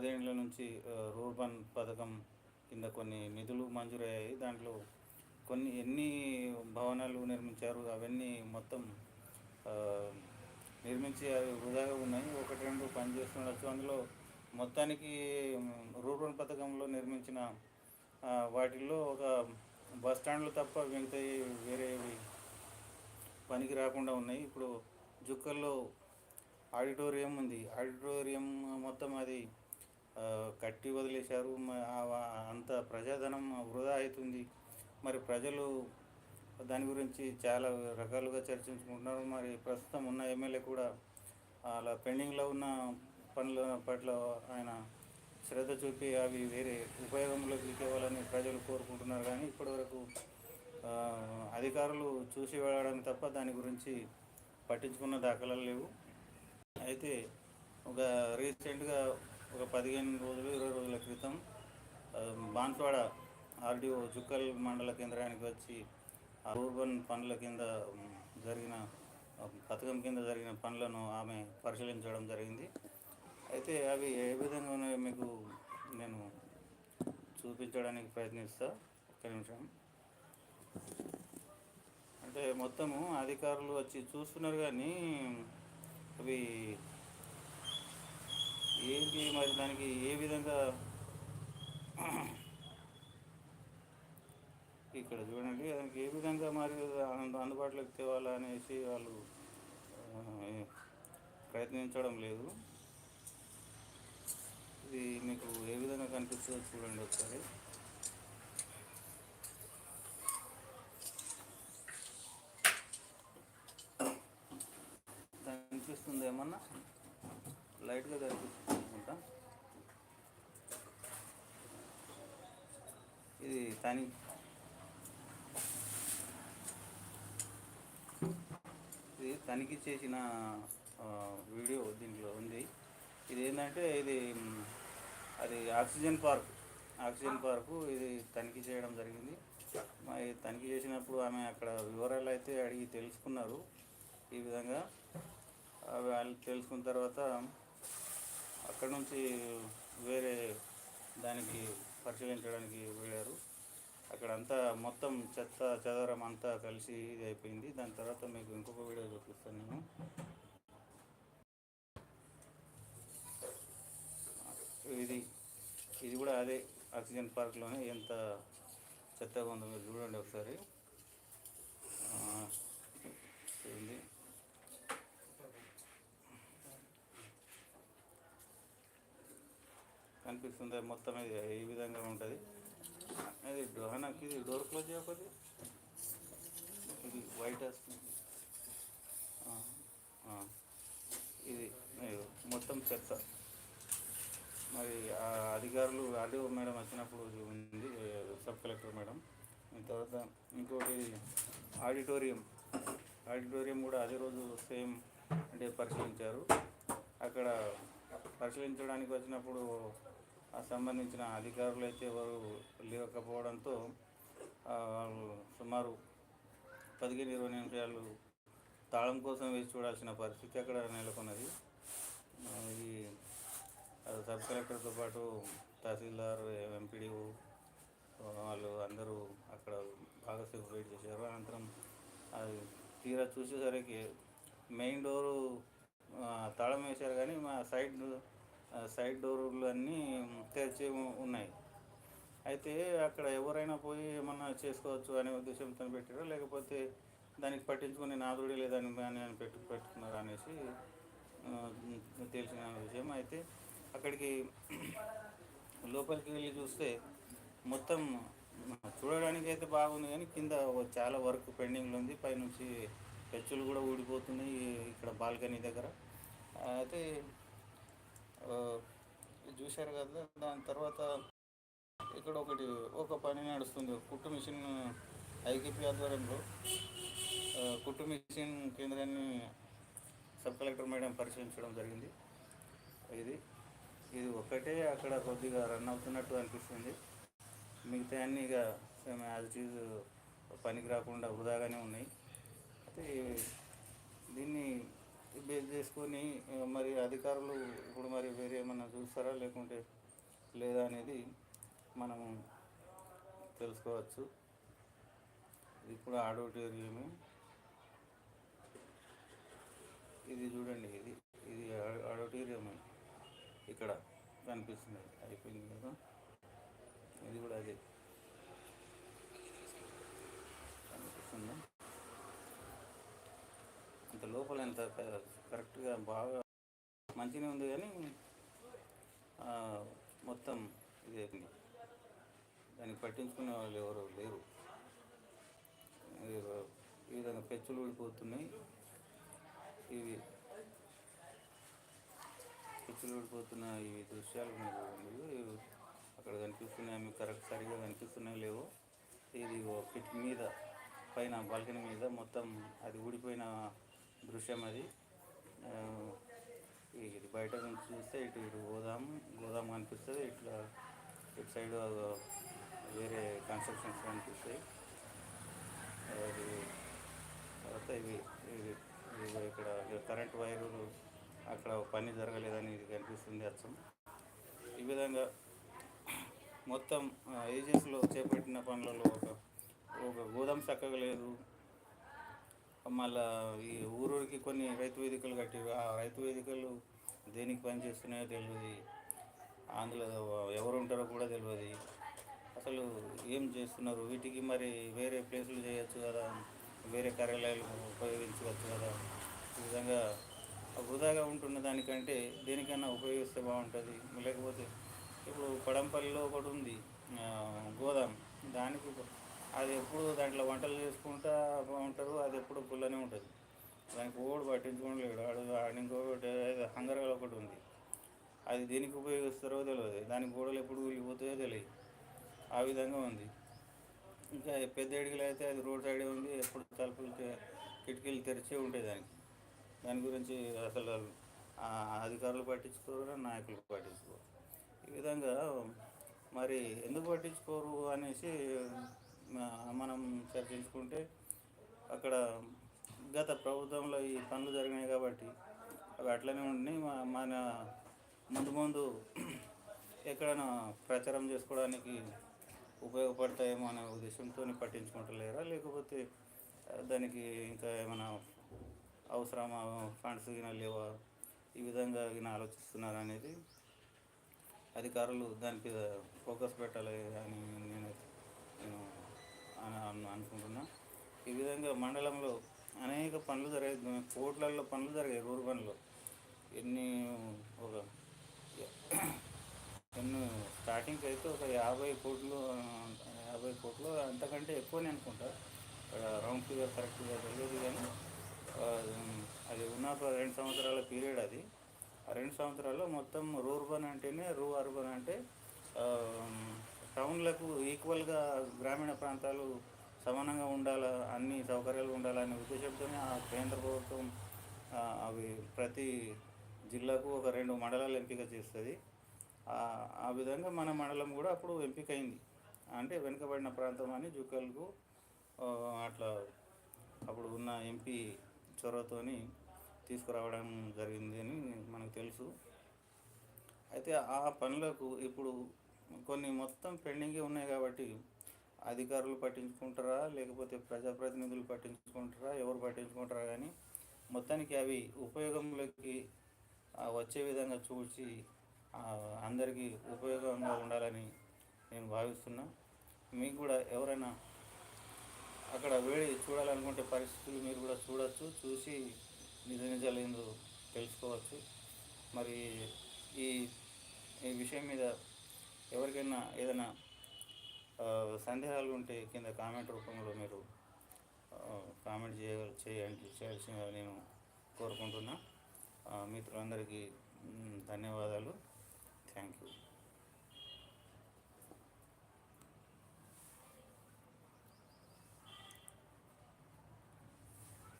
పదేళ్ళ నుంచి రూర్బన్ పథకం కింద కొన్ని నిధులు మంజూరయ్యాయి. దాంట్లో కొన్ని ఎన్ని భవనాలు నిర్మించారు అవన్నీ మొత్తం నిర్మించి అవి వృధాగా ఉన్నాయి. ఒకటి రెండు పని చేస్తుండొచ్చు అందులో మొత్తానికి రూర్బన్ పథకంలో నిర్మించిన వాటిల్లో ఒక బస్ స్టాండ్లు తప్ప మిగతా వేరేవి పనికి రాకుండా ఉన్నాయి. ఇప్పుడు జుక్కల్లో ఆడిటోరియం ఉంది. ఆడిటోరియం మొత్తం అది కట్టి వదిలేశారు. అంత ప్రజాధనం వృధా అవుతుంది. మరి ప్రజలు దాని గురించి చాలా రకాలుగా చర్చించుకుంటున్నారు. మరి ప్రస్తుతం ఉన్న ఎమ్మెల్యే కూడా అలా పెండింగ్లో ఉన్న పనుల పట్ల ఆయన శ్రద్ధ చూపి అవి వేరే ఉపయోగంలోకి తేవాలని ప్రజలు కోరుకుంటున్నారు. కానీ ఇప్పటివరకు అధికారులు చూసి వెళ్ళడం తప్ప దాని గురించి పట్టించుకున్న దాఖలాలు లేవు. అయితే ఒక రీసెంట్గా ఒక పదిహేను రోజులు ఇరవై రోజుల క్రితం బాన్స్వాడ ఆర్డీఓ జుక్కల్ మండల కేంద్రానికి వచ్చి ఆ రూర్బన్ పనుల కింద జరిగిన పథకం కింద జరిగిన పనులను ఆమె పరిశీలించడం జరిగింది. అయితే అవి ఏ విధంగా ఉన్నాయో మీకు నేను చూపించడానికి ప్రయత్నిస్తా. ఒక్క నిమిషం. అంటే మొత్తము అధికారులు వచ్చి చూస్తున్నారు కానీ అవి ఏంటి మరి దానికి ఏ విధంగా? ఇక్కడ చూడండి దానికి ఏ విధంగా మరి అందుబాటులోకి తేవాలా అనేసి వాళ్ళు ప్రయత్నించడం లేదు. ఇది మీకు ఏ విధంగా కనిపిస్తుందో చూడండి ఒకసారి. కనిపిస్తుంది ఏమన్నా లైట్గా కనిపిస్తుంది ఇది తని. ఇది తనిఖీ చేసిన వీడియో దీంట్లో ఉంది. ఇది ఏంటంటే ఇది అది ఆక్సిజన్ పార్క్. ఆక్సిజన్ పార్కు ఇది తనిఖీ చేయడం జరిగింది. మరి తనిఖీ చేసినప్పుడు ఆమె అక్కడ వివరాలు అయితే అడిగి తెలుసుకున్నారు. ఈ విధంగా వాళ్ళు తెలుసుకున్న తర్వాత అక్కడ నుంచి వేరే దానికి పరిశీలించడానికి వెళ్ళారు. అక్కడ అంతా మొత్తం చెత్త చదరం అంతా కలిసి ఇది అయిపోయింది. దాని తర్వాత మీకు ఇంకొక వీడియో చూపిస్తాను నేను. ఇది ఇది కూడా అదే ఆక్సిజన్ పార్క్లోనే ఎంత చెత్తగా ఉందో మీరు చూడండి ఒకసారి ఆ, చూడండి కనిపిస్తుంది. మొత్తం ఇది ఈ విధంగా ఉంటుంది. అది డో- నాకు ఇది డోర్ క్లోజ్ చేయకపోతే? ఇది వైట్ వస్తుంది. ఇది మొత్తం చెత్త. మరి ఆ అధికారులు ఆర్డీఓ మేడం వచ్చినప్పుడు ఉంది సబ్ కలెక్టర్ మేడం. తర్వాత ఇంకోటి ఆడిటోరియం. ఆడిటోరియం కూడా అదే రోజు సేమ్ అంటే పరిశీలించారు. అక్కడ పరిశీలించడానికి వచ్చినప్పుడు సంబంధించిన అధికారులు అయితే వారు లేకపోవడంతో వాళ్ళు సుమారు పదిహేను ఇరవై నిమిషాలు తాళం కోసం వేచి చూడాల్సిన పరిస్థితి అక్కడ నెలకొన్నది. ఇది సబ్ కలెక్టర్తో పాటు తహసీల్దార్ ఎంపీడీఓ వాళ్ళు అందరూ అక్కడ బాగా వెయిట్ చేశారు. అనంతరం అది తీరా చూసేసరికి మెయిన్ డోరు తాళం వేశారు కానీ మా సైడ్ సైడ్ డోర్లు అన్నీ తెరిచి ఉన్నాయి. అయితే అక్కడ ఎవరైనా పోయి ఏమన్నా చేసుకోవచ్చు అనే ఉద్దేశంతో పెట్టారా? లేకపోతే దానికి పట్టించుకుని నాదుడి లేదని అని పెట్టు పెట్టుకున్నారు అనేసి తెలిసిన విషయం. అయితే అక్కడికి లోపలికి వెళ్ళి చూస్తే మొత్తం చూడడానికి అయితే బాగుంది కానీ కింద చాలా వర్క్ పెండింగ్లో ఉంది. పైనుంచి పెచ్చులు కూడా ఊడిపోతున్నాయి ఇక్కడ బాల్కనీ దగ్గర. అయితే చూశారు కదా దాని తర్వాత ఇక్కడ ఒకటి ఒక పని నడుస్తుంది. కుట్టు మిషన్ ఐకేపీ ఆధ్వర్యంలో కుట్టు మిషన్ కేంద్రాన్ని సబ్ కలెక్టర్ మేడం పరిశీలించడం జరిగింది. ఇది ఇది ఒకటే అక్కడ కొద్దిగా రన్ అవుతున్నట్టు అనిపిస్తుంది. మిగతా అన్నీ ఇక సేమ్ యాజ్ చీజ్ ఈజ్ పనికి రాకుండా వృధాగానే ఉన్నాయి. అయితే దీన్ని బేస్ చేసుకొని మరి అధికారులు ఇప్పుడు మరి వేరే ఏమన్నా చూస్తారా? లేకుంటే లేదా అనేది మనము తెలుసుకోవచ్చు. ఇది కూడా ఆడిటోరియం. ఇది చూడండి ఇది ఇది ఆడిటోరియం ఇక్కడ కనిపిస్తుంది. అయిపోయింది కదా? ఇది కూడా అదే. కనిపిస్తుందా? అంత లోపల ఎంత కరెక్ట్గా బాగా మంచిగానే ఉంది కానీ మొత్తం ఇది దాన్ని పట్టించుకునే వాళ్ళు ఎవరు లేరు. ఈ విధంగా పెచ్చులు ఊడిపోతున్నాయి. ఇవి పెచ్చులు ఊడిపోతున్న ఈ దృశ్యాలు మీరు అక్కడ కనిపిస్తున్నాయి. మీకు కరెక్ట్ సరిగా కనిపిస్తున్నాయి లేవో ఇది ఒక పిట్ మీద పైన బాల్కనీ మీద మొత్తం అది ఊడిపోయిన దృశ్యం అది. ఇది బయట నుంచి చూస్తే ఇటు ఇటు గోదాం గోదాం కనిపిస్తుంది. ఇట్లా ఇటు సైడ్ వేరే కన్స్ట్రక్షన్స్ కనిపిస్తాయి అది తర్వాత ఇవి ఇవి ఇక్కడ కరెంట్ వైర్లు అక్కడ పని జరగలేదని ఇది కనిపిస్తుంది అర్థం ఈ విధంగా మొత్తం ఏజెన్సీలో చేపట్టిన పనులలో ఒక ఒక గోదాం చక్కగా లేదు. మళ్ళా ఈ ఊరూరికి కొన్ని రైతు వేదికలు కట్టేవి ఆ రైతు వేదికలు దేనికి పని చేస్తున్నాయో తెలియదు అందులో ఎవరు ఉంటారో కూడా తెలియదు అసలు ఏం చేస్తున్నారు? వీటికి మరి వేరే ప్లేసులు చేయొచ్చు కదా? వేరే కార్యాలయాలు ఉపయోగించవచ్చు కదా? ఈ విధంగా వృధాగా ఉంటున్న దానికంటే దేనికైనా ఉపయోగిస్తే బాగుంటుంది. లేకపోతే ఇప్పుడు పడంపల్లిలో ఒకటి ఉంది. గోదాం. దానికి అది ఎప్పుడు దాంట్లో వంటలు చేసుకుంటా బాగుంటారు అది ఎప్పుడు పుల్లనే ఉంటుంది. దానికి ఓడి పట్టించుకోలేడు ఆడు ఆడ ఇంకొకటి హంగరగల ఒకటి ఉంది. అది దేనికి ఉపయోగిస్తారో తెలియదు దాని గోడలు ఎప్పుడు వెళ్ళిపోతాయో తెలియదు ఆ విధంగా ఉంది. ఇంకా పెద్ద అడిగిలు అయితే అది రోడ్ సైడే ఉంది. ఎప్పుడు తలుపులు కిటికీలు తెరిచే ఉంటాయి దానికి. దాని గురించి అసలు ఆ అధికారులు పట్టించుకోరు నాయకులు పట్టించుకోరు. ఈ విధంగా మరి ఎందుకు పట్టించుకోరు అనేసి మనం చర్చించుకుంటే అక్కడ గత ప్రభుత్వంలో ఈ పనులు జరిగినాయి కాబట్టి అవి అట్లనే ఉండి మన ముందు ముందు ఎక్కడైనా ప్రచారం చేసుకోవడానికి ఉపయోగపడతాయేమో అనే ఉద్దేశంతో పట్టించుకుంటలేరా? లేకపోతే దానికి ఇంకా ఏమైనా అవసరమా? ఫండ్స్ గినా లేవా? ఈ విధంగా గిన ఆలోచిస్తున్నారా అనేది అధికారులు దాని మీద ఫోకస్ పెట్టాలి అని నేను అనుకుంటున్నా. ఈ విధంగా మండలంలో అనేక పనులు జరిగాయి. కోట్లల్లో పనులు జరిగాయి. రూరు పనులు. ఎన్ని ఒక ఎన్ని స్టార్టింగ్కి అయితే ఒక యాభై కోట్లు యాభై కోట్లు అంతకంటే ఎక్కువనే అనుకుంటా. ఇక్కడ రౌండ్ ఫిగర్ కరెక్ట్గా తెలియదు కానీ అది ఉన్న రెండు సంవత్సరాల పీరియడ్ అది. ఆ రెండు సంవత్సరాల్లో మొత్తం రూర్బన్ అంటేనే రూ అర్బన్ అంటే టౌన్లకు ఈక్వల్గా గ్రామీణ ప్రాంతాలు సమానంగా ఉండాలా అన్ని సౌకర్యాలు ఉండాలనే ఉద్దేశంతోనే ఆ కేంద్ర ప్రభుత్వం అవి ప్రతి జిల్లాకు ఒక రెండు మండలాలు ఎంపిక చేస్తుంది. ఆ- విధంగా మన మండలం కూడా అప్పుడు ఎంపిక అయింది అంటే వెనుకబడిన ప్రాంతం అని జుక్కలకు అట్లా అప్పుడు ఉన్న ఎంపీ చొరవతోని తీసుకురావడం జరిగింది అని మనకు తెలుసు. అయితే ఆ పనులకు ఇప్పుడు కొన్ని మొత్తం పెండింగే ఉన్నాయి కాబట్టి అధికారులు పట్టించుకుంటారా? లేకపోతే ప్రజాప్రతినిధులు పట్టించుకుంటారా? ఎవరు పట్టించుకుంటారా కానీ మొత్తానికి అవి ఉపయోగంలోకి వచ్చే విధంగా చూసి అందరికీ ఉపయోగంగా ఉండాలని నేను భావిస్తున్నా. మీకు కూడా ఎవరైనా అక్కడ వేడి చూడాలనుకుంటే పరిస్థితులు మీరు కూడా చూడవచ్చు చూసి నిజ నిజాలు తెలుసుకోవచ్చు. మరి ఈ ఈ విషయం మీద ఎవరికైనా ఏదైనా సందేహాలు ఉంటే కింద కామెంట్ రూపంలో మీరు కామెంట్ చేయ చేయండి చేయాల్సిందిగా నేను కోరుకుంటున్నా. మిత్రులందరికీ ధన్యవాదాలు. Thank you.